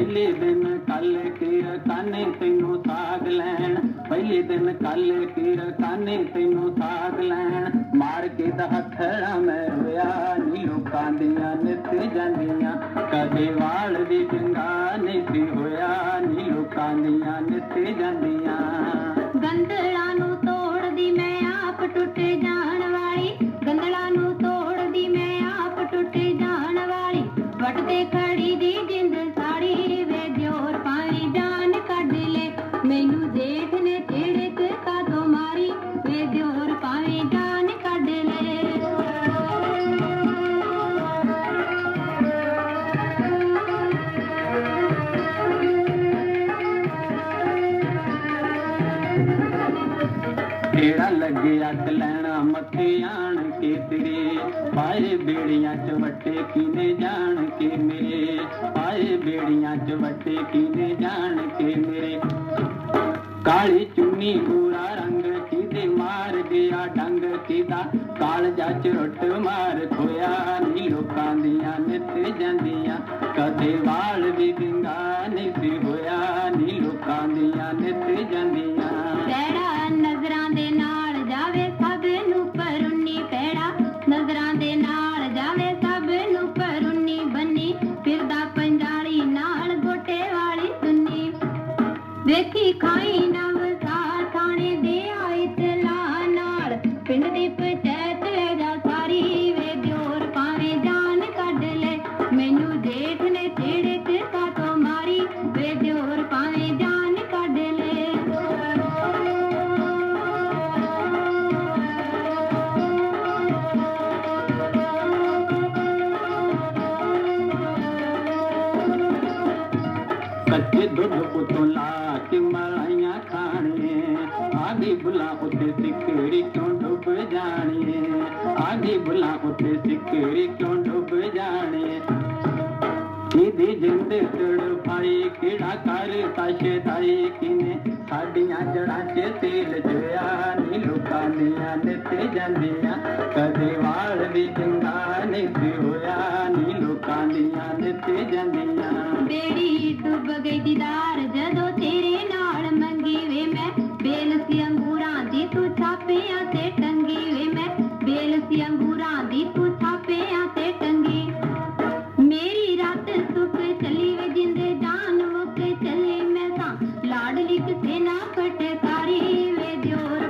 ਪਹਿਲੇ ਦਿਨ ਕੱਲ ਕੀਰ ਕਾਨੇ ਤੈਨੂੰ ਸਾਗ ਲੈਣ। ਪਹਿਲੇ ਦਿਨ ਕੱਲ ਕੇ ਕਾਨੇ ਤੈਨੂੰ ਸਾਗ ਲੈਣ। ਮਾਰ ਕੇ ਦਾ ਹੱਥੜਾ ਮੈਂ ਰੋਇਆ ਨੀ, ਲੋਕਾਂ ਦੀਆਂ ਨਿੱਤ ਜਾਂਦੀਆਂ। ਕਦੇ ਵਾਲ ਵੀ ਚੰਗਾ ਨਹੀਂ ਸੀ ਹੋਇਆ ਨੀ, ਲੋਕਾਂ ਦੀਆਂ ਨਿੱਤ ਜਾਂਦੀਆਂ। ਦਿਓਰ ਪਾਣੀ ਜਾਨ ਕੱਢ ਤੇਰਾ ਲੱਗਿਆ ਲੈਣਾ ਮੱਥੇ ਆਣ ਕੇ ਤੇਰੇ? ਪਾਏ ਬੇੜੀਆਂ ਚ ਵੱਟੇ ਕੀਨੇ ਜਾਣ ਕੇ ਮੇਰੇ? ਪਾਏ ਬੇੜੀਆਂ ਚ ਵੱਟੇ ਕੀਨੇ ਜਾਣ ਕੇ ਮੇਰੇ? ਕਾਲੀ ਚੁੰਨੀ ਪੂਰਾ ਰੰਗ ਕਿਦੇ ਮਾਰ ਕਿਦਾ ਕਾਲਜਾ ਰੁੱਟ ਮਾਰ ਖੋਇਆ ਨੀ, ਲੋਕਾਂ ਦੀਆਂ ਨਿੱਤ ਜਾਂਦੀਆਂ। ਕਦੇ ਵਾਲ ਵੀ ਵਿੰਗਾ ਨਹੀਂ ਸੀ ਹੋਇਆ ਨੀ, ਲੋਕਾਂ ਦੀਆਂ ਨਿੱਤ ਜਾਂਦੀਆਂ। ਪੈੜਾ ਨਜ਼ਰਾਂ ਦੇ ਨਾਲ ਜਾਵੇ ਸਭ ਨੂੰ ਪਰੁੰਨੀ ਪੈੜਾ। ਨਜ਼ਰਾਂ ਦੇ ਨਾਲ ਜਾਵੇ ਸਭ ਨੂੰ ਪਰੁੰਨੀ ਬੰਨੀ। ਫਿਰਦਾ ਪੰਜਾਲੀ ਨਾਲ ਗੋਟੇ ਵਾਲੀ ਸੁੰਨੀ ਵੇਖੀ ਖਾਈ ਨਵ ਸਾਰ ਥਾਣੇ ਦੇ ਕੱਚੇ ਦੁੱਧ ਉਤੋਂ ਲਾ ਕੇ ਮਲਾਈਆਂ ਖਾਣੀਏ। ਆਗੀ ਬੁਲਾ ਉੱਤੇ ਸਿੱਕਰੀ ਕਿਉਂ ਡੁੱਬ ਜਾਣੀਏ? ਆਗੀ ਬੁਲਾ ਉੱਤੇ ਸਿੱਕਰੀ ਕਿਉਂ ਡੁੱਬ ਜਾਣੀਏ? ਇਹਦੀ ਜਿੰਦ ਤੜਫਾਈ ਕਿਹੜਾ ਕਰ ਤਸ਼ਦਾਈ ਕਿਨੇ ਸਾਡੀਆਂ ਜੜਾਂ 'ਚ ਤੇਲ ਜਿਆ ਨੀ ਲੋਕਾਂ ਦੀਆਂ ਨਿੱਤ ਜਾਂਦੀਆਂ। ਕਦੇ ਵਾਲ ਵੀ ਚੰਗਾ ਨਹੀਂ ਹੋਇਆ, ਨੀ ਲੋਕਾਂ ਦੀਆਂ ਨਿੱਤ ਜਾਂਦੀਆਂ। ਡੁੱਬ ਗਈ ਦੀਦਾਰ ਜਦੋਂ ਤੇਰੇ ਨਾਲ ਮੰਗੀ ਵੇ ਮੈਂ, ਬੇਲ ਸੀ ਅੰਗੂਰਾਂ ਦੀ ਤੂੰ ਛਾਪਿਆਂ ਤੇ ਟੰਗੀ ਵੇ ਮੈਂ, ਬੇਲ ਸੀ ਅੰਗੂਰਾਂ ਦੀ ਤੂੰ ਛਾਪਿਆਂ ਤੇ ਟੰਗੀ। ਮੇਰੀ ਰਾਤ ਸੁੱਕ ਚਲੀ ਵੇ, ਜਿੰਦੇ ਜਾਨ ਮੁੱਕ ਚਲੀ ਮੈਂ ਤਾਂ, ਲਾਡਲੀ ਕਿਸੇ ਨਾ ਫਟਕਾਰੀ ਵੇ ਦਿਓ